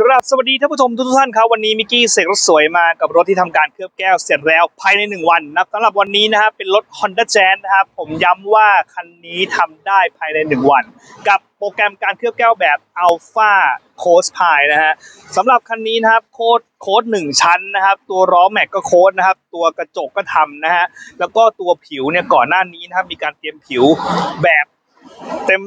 กราบสวัสดีท่านผู้ชมทุกท่านครับวันนี้มิกกี้เสกรถสวยมากับรถที่ทำการเคลือบแก้วเสร็จแล้วภายใน 1 วันนะสำหรับวันนี้นะครับเป็นรถ Honda Jazz นะครับผมย้ำว่าคันนี้ทำได้ภายใน 1 วัน กับโปรแกรมการเคลือบแก้วแบบ Alpha c o a s p i นะฮะสำหรับคันนี้นะครับโค้ดโค้ดหนึ่งชั้นนะครับ ตัวล้อแม็กก็โค้ดนะครับ ตัวกระจกก็ทำนะฮะแล้วก็ตัวผิวเนี่ยก่อนหน้านี้นะครับมีการเตรียมผิวแบบเต็ม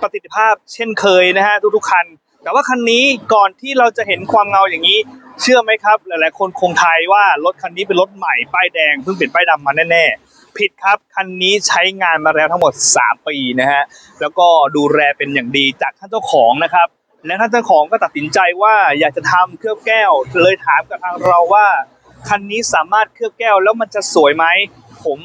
ประสิทธิภาพเช่นเคยนะฮะทุกๆคัน แต่ว่าคันนี้ก่อนที่เราจะเห็นความเงาอย่างนี้ เชื่อไหมครับ หลายๆ คนคงทายว่ารถคันนี้เป็นรถใหม่ป้ายแดงเพิ่งเปลี่ยนป้ายดำมาแน่ๆ ผิดครับ คันนี้ใช้งานมาแล้วทั้งหมด 3 ปีนะฮะ แล้วก็ดูแลเป็นอย่างดีจากท่านเจ้าของนะครับ และท่านเจ้าของก็ตัดสินใจว่าอยากจะทำเคลือบแก้ว เลยถามกับทางเราว่าคันนี้สามารถเคลือบแก้วแล้วมันจะสวยไหม ผม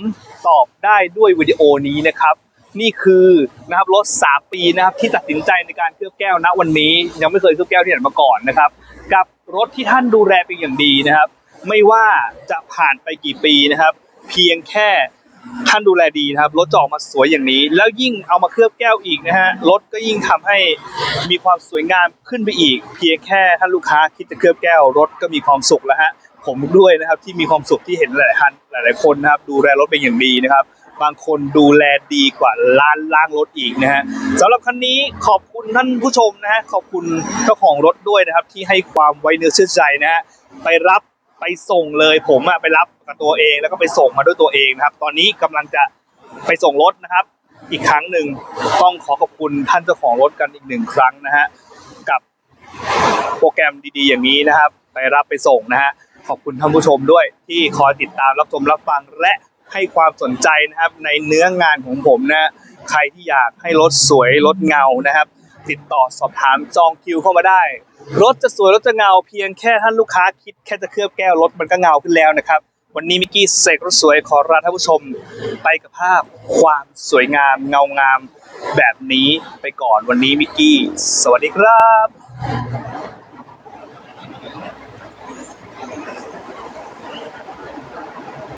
ตอบได้ด้วยวิดีโอนี้นะครับ นี่คือนะครับรถ3ปีนะครับที่ตัดสินใจในการเคลือบแก้วณวันนี้ ยังไม่เคยเคลือบแก้วที่ไหนมาก่อนนะครับ กับรถที่ท่านดูแลเป็นอย่างดีนะครับ ไม่ว่าจะผ่านไปกี่ปีนะครับ เพียงแค่ท่านดูแลดีนะครับรถจะออกมาสวยอย่างนี้ แล้วยิ่งเอามาเคลือบแก้วอีกนะฮะรถก็ยิ่งทำให้มีความสวยงามขึ้นไปอีก เพียงแค่ท่านลูกค้าคิดจะเคลือบแก้วรถก็มีความสุขแล้วฮะผมด้วยนะครับที่มีความสุขที่เห็นหลายท่านหลาย ๆ คนนะครับ ดูแลรถเป็นอย่างดีนะครับ บางคนดูแลดีกว่าร้านล้างรถอีกนะฮะสำหรับคันนี้ขอบคุณท่านผู้ชมนะฮะขอบคุณเจ้าของรถด้วยนะครับ ที่ให้ความไว้เนื้อเชื่อใจนะฮะไปรับไปส่งเลยผมอะไปรับกับตัวเองแล้วก็ไปส่งมาด้วยตัวเองนะครับ ตอนนี้กำลังจะไปส่งรถนะครับ อีกครั้งหนึ่งต้องขอขอบคุณท่านเจ้าของรถกันอีกหนึ่งครั้งนะฮะกับโปรแกรมดีๆ อย่างนี้นะครับ ไปรับไปส่งนะฮะขอบคุณท่านผู้ชมด้วยที่คอยติดตามรับชมรับฟังและ ให้ความสนใจนะครับในเนื้องานของผมนะใครที่อยากให้รถสวยรถเงานะครับ ติดต่อสอบถามจองคิวเข้ามาได้ รถจะสวยรถจะเงาเพียงแค่ท่านลูกค้าคิดแค่จะเคลือบแก้วรถมันก็เงาขึ้นแล้วนะครับ วันนี้มิกกี้เสกรถสวยขอลาท่านผู้ชม ไปกับภาพความสวยงามเงางามแบบนี้ไปก่อนวันนี้มิกกี้ สวัสดีครับ